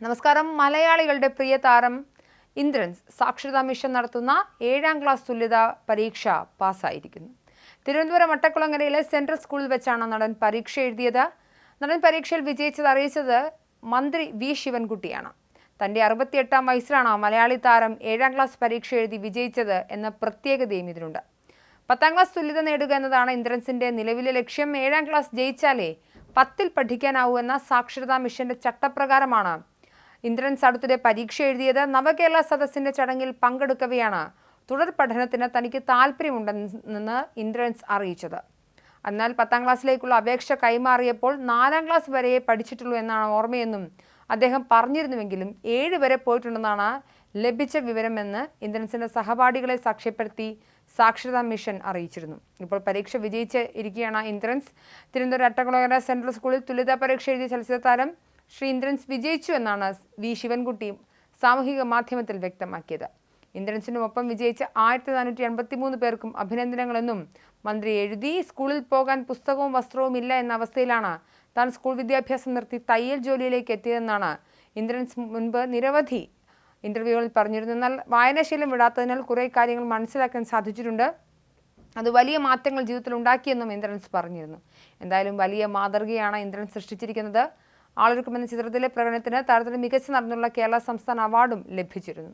നമസ്കാരം. മലയാളികളുടെ പ്രിയ താരം ഇന്ദ്രൻസ് സാക്ഷരതാ മിഷൻ നടത്തുന്ന ഏഴാം ക്ലാസ് തുല്യത പരീക്ഷ പാസ്സായിരിക്കുന്നു. തിരുവനന്തപുരം വട്ടക്കുളങ്ങരയിലെ സെൻട്രൽ സ്കൂളിൽ വെച്ചാണ് നടൻ പരീക്ഷ എഴുതിയത്. നടൻ പരീക്ഷയിൽ വിജയിച്ചത് അറിയിച്ചത് മന്ത്രി വി. ശിവൻകുട്ടിയാണ്. തന്റെ അറുപത്തിയെട്ടാം വയസ്സിലാണ് മലയാളി താരം ഏഴാം ക്ലാസ് പരീക്ഷ എഴുതി വിജയിച്ചത് എന്ന പ്രത്യേകതയും ഇതിനുണ്ട് പത്താം ക്ലാസ് തുല്യത നേടുക എന്നതാണ് ഇന്ദ്രൻസിന്റെ നിലവിലെ ലക്ഷ്യം. ഏഴാം ക്ലാസ് ജയിച്ചാലേ പത്തിൽ പഠിക്കാനാവൂ എന്ന സാക്ഷരതാ മിഷന്റെ ചട്ടപ്രകാരമാണ് ഇന്ദ്രൻസ് സടുത്തിന്റെ പരീക്ഷ എഴുതിയത് നവകേരള സദസ്സിന്റെ ചടങ്ങിൽ പങ്കെടുക്കവെയാണ്. തുടർ പഠനത്തിന് തനിക്ക് താല്പര്യമുണ്ടെന്ന് ഇന്ദ്രൻസ് അറിയിച്ചത്. എന്നാൽ പത്താം ക്ലാസ്സിലേക്കുള്ള അപേക്ഷ കൈമാറിയപ്പോൾ നാലാം ക്ലാസ് വരെ പഠിച്ചിട്ടുള്ളൂ എന്നാണ് ഓർമ്മയെന്നും അദ്ദേഹം പറഞ്ഞിരുന്നുവെങ്കിലും ഏഴ് വരെ പോയിട്ടുണ്ടെന്നാണ് ലഭിച്ച വിവരമെന്ന് ഇന്ദ്രൻസിന്റെ സഹപാഠികളെ സാക്ഷ്യപ്പെടുത്തി സാക്ഷരതാ മിഷൻ അറിയിച്ചിരുന്നു. ഇപ്പോൾ പരീക്ഷ വിജയിച്ച് ഇരിക്കുകയാണ് ഇന്ദ്രൻസ്. തിരുവനന്തപുരം അട്ടക്കുളങ്ങര സെൻട്രൽ സ്കൂളിൽ തുല്യതാ പരീക്ഷ എഴുതിയ ചലച്ചിത്ര താരം ശ്രീ ഇന്ദ്രൻസ് വിജയിച്ചു എന്നാണ് വി ശിവൻകുട്ടി സാമൂഹിക മാധ്യമത്തിൽ വ്യക്തമാക്കിയത്. ഇന്ദ്രൻസിനുമൊപ്പം വിജയിച്ച ആയിരത്തി നാനൂറ്റി എൺപത്തി മൂന്ന് പേർക്കും അഭിനന്ദനങ്ങളെന്നും മന്ത്രി എഴുതി സ്കൂളിൽ പോകാൻ പുസ്തകവും വസ്ത്രവും ഇല്ല എന്ന അവസ്ഥയിലാണ് താൻ സ്കൂൾ വിദ്യാഭ്യാസം നിർത്തി തയ്യൽ ജോലിയിലേക്ക് എത്തിയതെന്നാണ് ഇന്ദ്രൻസ് മുൻപ് നിരവധി ഇന്റർവ്യൂകളിൽ പറഞ്ഞിരുന്നു. എന്നാൽ വായനാശീലം വിടാത്തതിനാൽ കുറേ കാര്യങ്ങൾ മനസ്സിലാക്കാൻ സാധിച്ചിട്ടുണ്ട്. അത് വലിയ മാറ്റങ്ങൾ ജീവിതത്തിൽ ഉണ്ടാക്കിയെന്നും ഇന്ദ്രൻസ് പറഞ്ഞിരുന്നു. എന്തായാലും വലിയ മാതൃകയാണ് ഇന്ദ്രൻ സൃഷ്ടിച്ചിരിക്കുന്നത്. ആളൊരുക്കം എന്ന ചിത്രത്തിലെ പ്രകടനത്തിന് താരത്തിന് മികച്ച നടന്നുള്ള കേരള സംസ്ഥാന അവാർഡും ലഭിച്ചിരുന്നു.